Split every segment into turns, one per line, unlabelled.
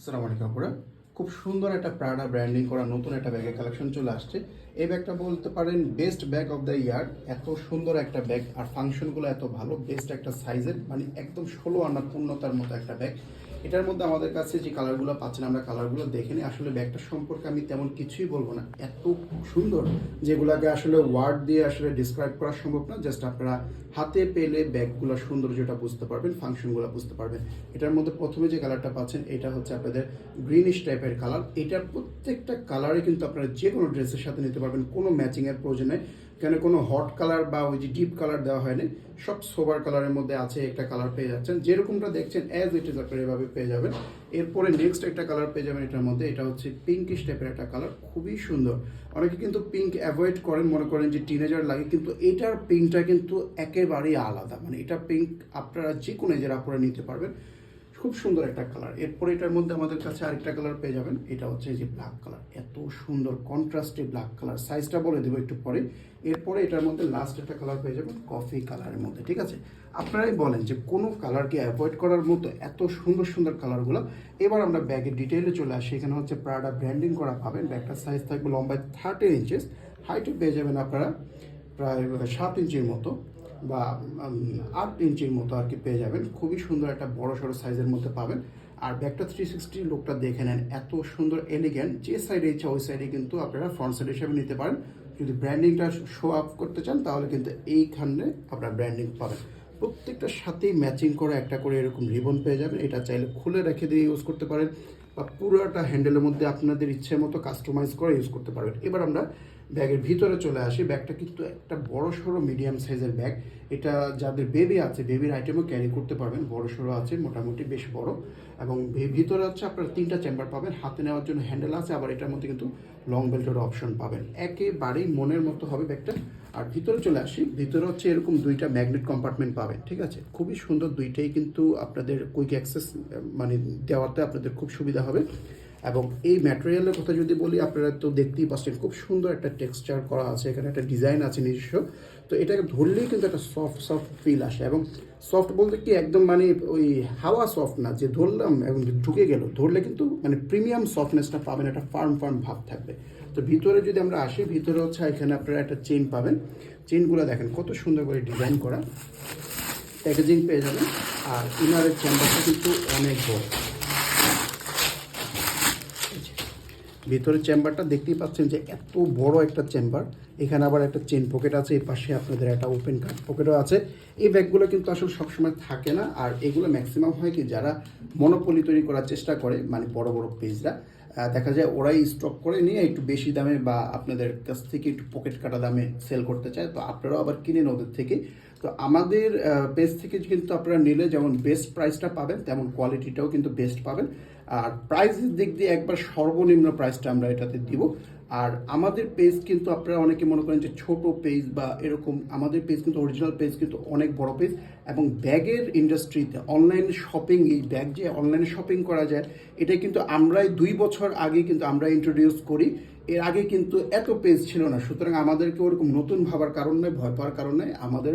আসসালামু আলাইকুম আপুরা খুব সুন্দর একটা প্রাডা ব্র্যান্ডিং করা নতুন একটা ব্যাগের কালেকশন চলে আসছে। এই ব্যাগটা বলতে পারেন best bag of the year এত সুন্দর একটা ব্যাগ আর ফাংশনগুলো এত ভালো বেস্ট একটা সাইজের মানে একদম ষোলো আনা পূর্ণতার মতো একটা ব্যাগ এটার মধ্যে আমাদের কাছে যে কালারগুলো পাচ্ছেন, আমরা কালারগুলো দেখে নিই। আসলে ব্যাগটা সম্পর্কে আমি তেমন কিছুই বলব না। এত সুন্দর, যেগুলাকে আসলে ওয়ার্ড দিয়ে আসলে ডিসক্রাইব করা সম্ভব না। জাস্ট আপনারা হাতে পেলে ব্যাগগুলো সুন্দর যেটা বুঝতে পারবেন ফাংশনগুলো বুঝতে পারবেন। এটার মধ্যে প্রথমে যে কালারটা পাচ্ছেন, এটা হচ্ছে আপনাদের গ্রিনিশ টাইপের কালার এটার প্রত্যেকটা কালারে কিন্তু আপনারা যে কোনো ড্রেসের সাথে নিতে পারবেন, কোনো ম্যাচিংয়ের প্রয়োজন নেই। কেন কোনো হট কালার বা ওই যে ডিপ কালার দেওয়া হয়নি, সব সোবার কালারের মধ্যে আছে একটা কালার পেয়ে যাচ্ছেন। যেরকমটা দেখছেন অ্যাজ ইট ইজ আপনারা এভাবে পেয়ে যাবেন। এরপরে নেক্সট একটা কালার পেয়ে যাবেন এটার মধ্যে, এটা হচ্ছে পিঙ্কিশ টাইপের একটা কালার খুবই সুন্দর। অনেকে কিন্তু পিঙ্ক অ্যাভয়েড করেন, মনে করেন যে টিনেজার লাগে, কিন্তু এটার পিঙ্কটা কিন্তু একেবারেই আলাদা। মানে এটা পিঙ্ক আপনারা যে কোনো এজের আপনারা নিতে পারবেন। খুব সুন্দর একটা কালার এরপরে এটার মধ্যে আমাদের কাছে আরেকটা কালার পেয়ে যাবেন। এটা হচ্ছে যে ব্ল্যাক কালার এত সুন্দর কন্ট্রাস্টে ব্ল্যাক কালার সাইজটা বলে দেবো একটু পরে। এরপরে এটার মধ্যে লাস্ট একটা কালার পেয়ে যাবেন কফি কালারের মধ্যে, ঠিক আছে? আপনারাই বলেন যে কোনো কালারকে অ্যাভয়েড করার মতো এত সুন্দর সুন্দর কালারগুলো এবার আমরা ব্যাগের ডিটেইলে চলে আসি। এখানে হচ্ছে প্রাডা ব্র্যান্ডিং করা পাবেন। ব্যাগটার সাইজ থাকবে লম্বায় থার্টিন ইঞ্চেস হাইটে পেয়ে যাবেন আপনারা প্রায় সাত ইঞ্চির মতো। বা আট ইঞ্চির মতো আর কি পেয়ে যাবেন। খুবই সুন্দর একটা বড় সড়ো সাইজের মধ্যে পাবেন। আর ব্যাগটা থ্রি সিক্সটি লোকটা দেখে নেন। এত সুন্দর এলিগেন্ট যে সাইডে ইচ্ছা ওই সাইডে কিন্তু আপনারা ফ্রন্ট সাইড হিসাবে নিতে পারেন। যদি ব্র্যান্ডিংটা শো আপ করতে চান, তাহলে কিন্তু এইখানে আপনার ব্র্যান্ডিং পাবেন। প্রত্যেকটার সাথেই ম্যাচিং করে একটা করে এরকম রিবন পেয়ে যাবেন। এটা চাইলে খুলে রেখে দিয়ে ইউজ করতে পারেন। বা পুরোটা হ্যান্ডেলের মধ্যে আপনাদের ইচ্ছে মতো কাস্টমাইজ করে ইউজ করতে পারবেন। এবার আমরা ব্যাগের ভিতরে চলে আসি। ব্যাগটা কিন্তু একটা বড় সড়ো মিডিয়াম সাইজের ব্যাগ। এটা যাদের বেবি আছে বেবির আইটেমও ক্যারি করতে পারবেন। বড় সড়ো আছে, মোটামুটি বেশ বড়। এবং ভিতরে হচ্ছে আপনারা তিনটা চেম্বার পাবেন। হাতে নেওয়ার জন্য হ্যান্ডেল আছে, আবার এটার মধ্যে কিন্তু লং বেল্টের অপশন পাবেন। একেবারেই মনের মতো হবে ব্যাগটা। আর ভিতরে চলে আসি। ভিতরে হচ্ছে এরকম দুইটা ম্যাগনেট কম্পার্টমেন্ট পাবেন, ঠিক আছে? খুবই সুন্দর দুইটাই কিন্তু আপনাদের কুইক অ্যাক্সেস মানে দেওয়াতে আপনাদের খুব সুবিধা হবে। এবং এই ম্যাটেরিয়ালের কথা যদি বলি, আপনারা তো দেখতেই পাচ্ছেন খুব সুন্দর একটা টেক্সচার করা আছে, এখানে একটা ডিজাইন আছে নিজস্ব। তো এটাকে ধরলেই কিন্তু একটা সফট সফট ফিল আসে এবং সফট বলতে কি একদম মানে ওই হাওয়া সফট না, যে ধরলাম এবং ঢুকে গেল, ধরলে কিন্তু মানে প্রিমিয়াম সফটনেসটা পাবেন, একটা ফার্ম ফার্ম ভাব থাকবে। তো ভিতরে যদি আমরা আসি, ভিতরে হচ্ছে এখানে আপনারা একটা চেন পাবেন। চেনগুলো দেখেন, কত সুন্দর করে ডিজাইন করা। প্যাকেজিং পেয়ে যাবেন। আর ইনারের চেম্বারটা কিন্তু অনেক বড়। ভিতরের চেম্বারটা দেখতেই পাচ্ছেন যে এত বড় একটা চেম্বার। এখানে আবার একটা চেন পকেট আছে এই পাশে আপনাদের একটা ওপেন কাট পকেটও আছে। এই ব্যাগগুলো কিন্তু আসলে সবসময় থাকে না, আর এগুলো ম্যাক্সিমাম হয় কি যারা মনোপলি তৈরি করার চেষ্টা করে মানে বড় বড় পেজরা দেখা যায় ওরাই স্টক করে নিয়ে একটু বেশি দামে বা আপনাদের কাছ থেকে একটু পকেট কাটা দামে সেল করতে চায়। তো আপনারাও আবার কিনেন ওদের থেকে। তো আমাদের পেজ থেকে কিন্তু আপনারা নিলে যেমন বেস্ট প্রাইসটা পাবেন, তেমন কোয়ালিটিটাও কিন্তু বেস্ট পাবেন। আর প্রাইসের দিক দিয়ে একবার সর্বনিম্ন প্রাইসটা আমরা এটাতে দিব। আর আমাদের পেজ কিন্তু আপনারা অনেকে মনে করেন যে ছোট পেজ বা এরকম, আমাদের পেজ কিন্তু অরিজিনাল পেজ কিন্তু অনেক বড় পেজ এবং ব্যাগের ইন্ডাস্ট্রিতে অনলাইন শপিং এই ব্যাগ যে অনলাইনে শপিং করা যায়, এটা কিন্তু আমরাই দুই বছর আগে কিন্তু আমরা ইন্ট্রোডিউস করি। এর আগে কিন্তু এত পেজ ছিল না। সুতরাং আমাদেরকে ওরকম নতুন ভাবার কারণ ভয় পাওয়ার কারণ আমাদের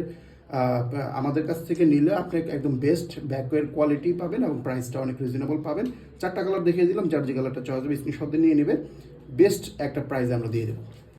আমাদের কাছ থেকে নিলে আপনি একদম বেস্ট ব্যাগের কোয়ালিটি পাবেন এবং প্রাইসটা অনেক রিজনেবল পাবেন। চারটা কালার দেখিয়ে দিলাম, যার যে কালারটা চয়েস হবে স্ক্রিনশট নিয়ে নেবে। বেস্ট একটা প্রাইজ আমরা দিয়ে দেবো।